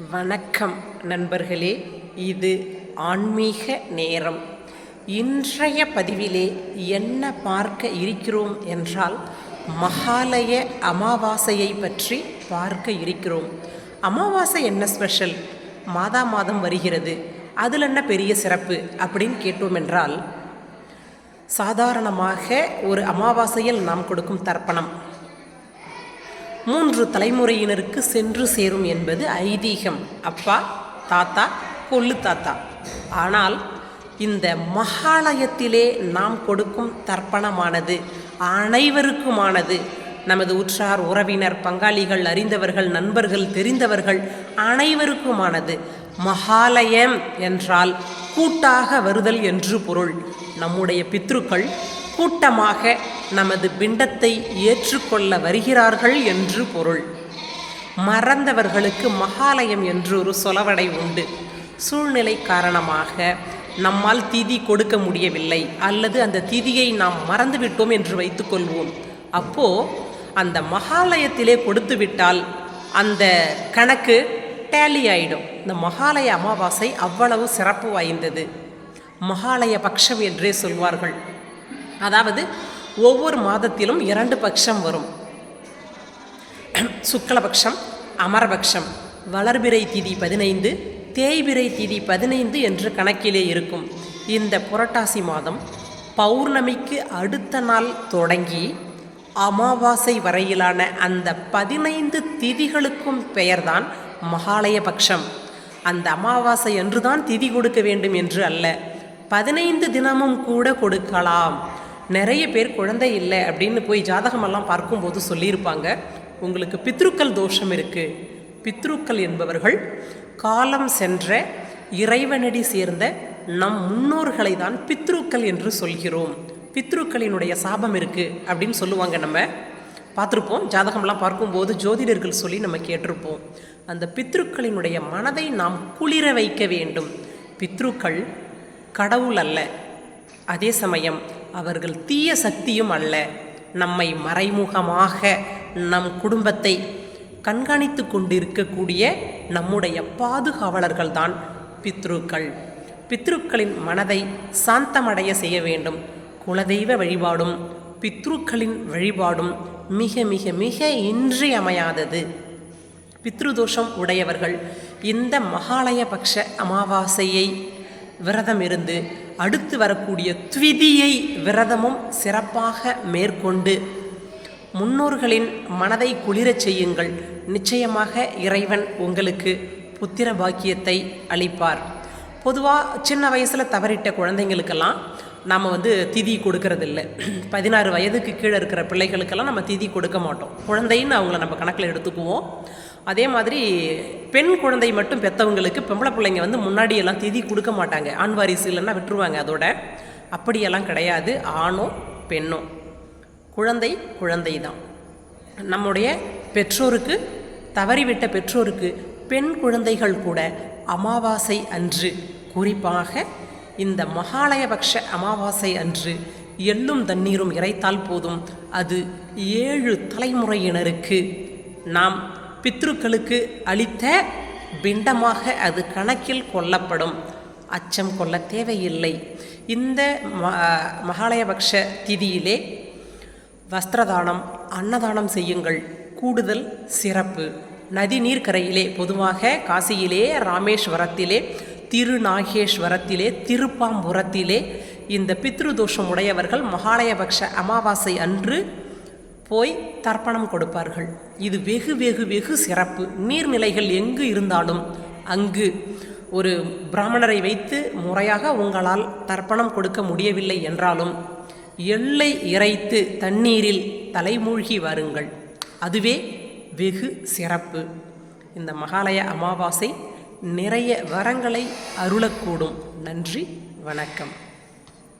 வணக்கம் நண்பர்களே இது ஆன்மீக நேரம். இன்றைய பதிவிலே என்ன பார்க்க இருக்கிறோம் என்றால் மகாலய அமாவாசையை பற்றி பார்க்க இருக்கிறோம். அமாவாசை என்ன ஸ்பெஷல்? மாதா மாதம் வருகிறது. அதில் என்ன பெரிய சிறப்பு அப்படின்னு கேட்டோம் என்றால் சாதாரணமாக ஒரு அமாவாசையில் நாம் கொடுக்கும் தர்ப்பணம். மூன்று தலைமுறையினருக்கு சென்று சேரும் என்பது ஐதீகம். அப்பா தாத்தா கொள்ளு தாத்தா. ஆனால் இந்த மகாலயத்திலே நாம் கொடுக்கும் தர்ப்பணமானது அனைவருக்குமானது. நமது உற்றார் உறவினர் பங்காளிகள் அறிந்தவர்கள் நண்பர்கள் தெரிந்தவர்கள் அனைவருக்குமானது. மகாலயம் என்றால் கூட்டாக வருதல் என்று பொருள். நம்முடைய பித்ருக்கள் கூட்டமாக நமது பிண்டத்தை ஏற்றுக்கொள்ள வருகிறார்கள் என்று பொருள். மறந்தவர்களுக்கு மகாலயம் என்று ஒரு சொலவடை உண்டு. சூழ்நிலை காரணமாக நம்மால் திதி கொடுக்க முடியவில்லை. அல்லது அந்த திதியை நாம் மறந்துவிட்டோம் என்று வைத்துக்கொள்வோம் அப்போ அந்த மகாலயத்திலே கொடுத்துவிட்டால் அந்த கணக்கு டேலி ஆயிடும். இந்த மகாலய அமாவாசை அவ்வளவு சிறப்பு வாய்ந்தது. மகாலய பட்சம் என்றே சொல்வார்கள். அதாவது ஒவ்வொரு மாதத்திலும் இரண்டு பட்சம் வரும். சுக்லபக்ஷம் அமரபக்ஷம் வளர்பிறை திதி பதினைந்து தேய்பிறை திதி பதினைந்து என்று கணக்கிலே இருக்கும். இந்த புரட்டாசி மாதம் பௌர்ணமிக்கு அடுத்த நாள் தொடங்கி அமாவாசை வரையிலான அந்த பதினைந்து திதிகளுக்கும் பெயர்தான் மகாலய பட்சம் அந்த அமாவாசை என்றுதான் திதி கொடுக்க வேண்டும் என்று அல்ல பதினைந்து தினமும் கூட கொடுக்கலாம். நிறைய பேர் குழந்தை இல்லை அப்படின்னு போய் ஜாதகமெல்லாம் பார்க்கும்போது சொல்லியிருப்பாங்க. உங்களுக்கு பித்ருக்கள் தோஷம் இருக்குது பித்ருக்கள் என்பவர்கள் காலம் சென்ற இறைவனடி சேர்ந்த நம் முன்னோர்களை தான் பித்ருக்கள் என்று சொல்கிறோம். பித்ருக்களினுடைய சாபம் இருக்குது அப்படின்னு சொல்லுவாங்க நம்ம. பார்த்துருப்போம் ஜாதகம்லாம் பார்க்கும்போது ஜோதிடர்கள் சொல்லி நம்ம கேட்டிருப்போம். அந்த பித்ருக்களினுடைய மனதை நாம் குளிர வைக்க வேண்டும். பித்ருக்கள் கடவுள் அல்ல. அதே சமயம் அவர்கள் தீய சக்தியும் அல்ல. நம்மை மறைமுகமாக நம் குடும்பத்தை கண்காணித்து கொண்டிருக்கக்கூடிய நம்முடைய பாதுகாவலர்கள் தான் பித்ருக்கள். பித்ருக்களின் மனதை சாந்தமடைய செய்ய வேண்டும். குலதெய்வ வழிபாடும் பித்ருக்களின் வழிபாடும் மிக மிக மிக இன்றியமையாதது. பித்ருதோஷம் உடையவர்கள் இந்த மகாலயபக்ஷ அமாவாசையை விரதம் இருந்து அடுத்து வரக்கூடிய துவிதியை விரதமும் சிறப்பாக மேற்கொண்டு முன்னோர்களின் மனதை குளிரச் செய்யுங்கள். நிச்சயமாக இறைவன் உங்களுக்கு புத்திர பாக்கியத்தை அளிப்பார். பொதுவாக சின்ன வயசில் தவறிட்ட குழந்தைங்களுக்கெல்லாம் நாம் வந்து திதி கொடுக்கறதில்ல. பதினாறு வயதுக்கு கீழே இருக்கிற பிள்ளைகளுக்கெல்லாம் நம்ம திதி கொடுக்க மாட்டோம். குழந்தைன்னு அவங்கள நம்ம கணக்கில் எடுத்துக்குவோம். அதே மாதிரி பெண் குழந்தை மட்டும் பெற்றவங்களுக்கு பொம்பளை பிள்ளைங்க வந்து முன்னாடியெல்லாம் திதி கொடுக்க மாட்டாங்க. ஆண் வாரிசு இல்லைன்னா விட்டுருவாங்க அதோட. அப்படியெல்லாம் கிடையாது. ஆணோ பெண்ணோ. குழந்தை குழந்தை தான் நம்முடைய பெற்றோருக்கு தவறிவிட்ட பெற்றோருக்கு பெண் குழந்தைகள் கூட அமாவாசை அன்று குறிப்பாக இந்த மகாலயபக்ஷ அமாவாசை அன்று எள்ளும் தண்ணீரும் இறைத்தால் போதும். அது ஏழு தலைமுறையினருக்கு நாம் பித்ருக்களுக்கு அளித்த பிண்டமாக அது கணக்கில் கொள்ளப்படும். அச்சம் கொள்ள தேவையில்லை. இந்த ம மகாலயபக்ஷ திதியிலே வஸ்திரதானம் அன்னதானம் செய்யுங்கள். கூடுதல் சிறப்பு. நதி நீர்க்கரையிலே பொதுவாக காசியிலே ராமேஸ்வரத்திலே திருநாகேஸ்வரத்திலே திருப்பாம்புரத்திலே இந்த பித்ருதோஷம் உடையவர்கள் மகாலயபக்ஷ அமாவாசை அன்று போய் தர்ப்பணம் கொடுப்பார்கள். இது வெகு வெகு வெகு சிறப்பு. நீர்நிலைகள் எங்கு இருந்தாலும் அங்கு ஒரு பிராமணரை வைத்து முறையாக உங்களால் தர்ப்பணம் கொடுக்க முடியவில்லை என்றாலும் எல்லை இறைத்து தண்ணீரில் தலைமூழ்கி வாருங்கள். அதுவே வெகு சிறப்பு. இந்த மகாலய அமாவாசை நிறைய வரங்களை அருளக்கூடும். நன்றி வணக்கம்.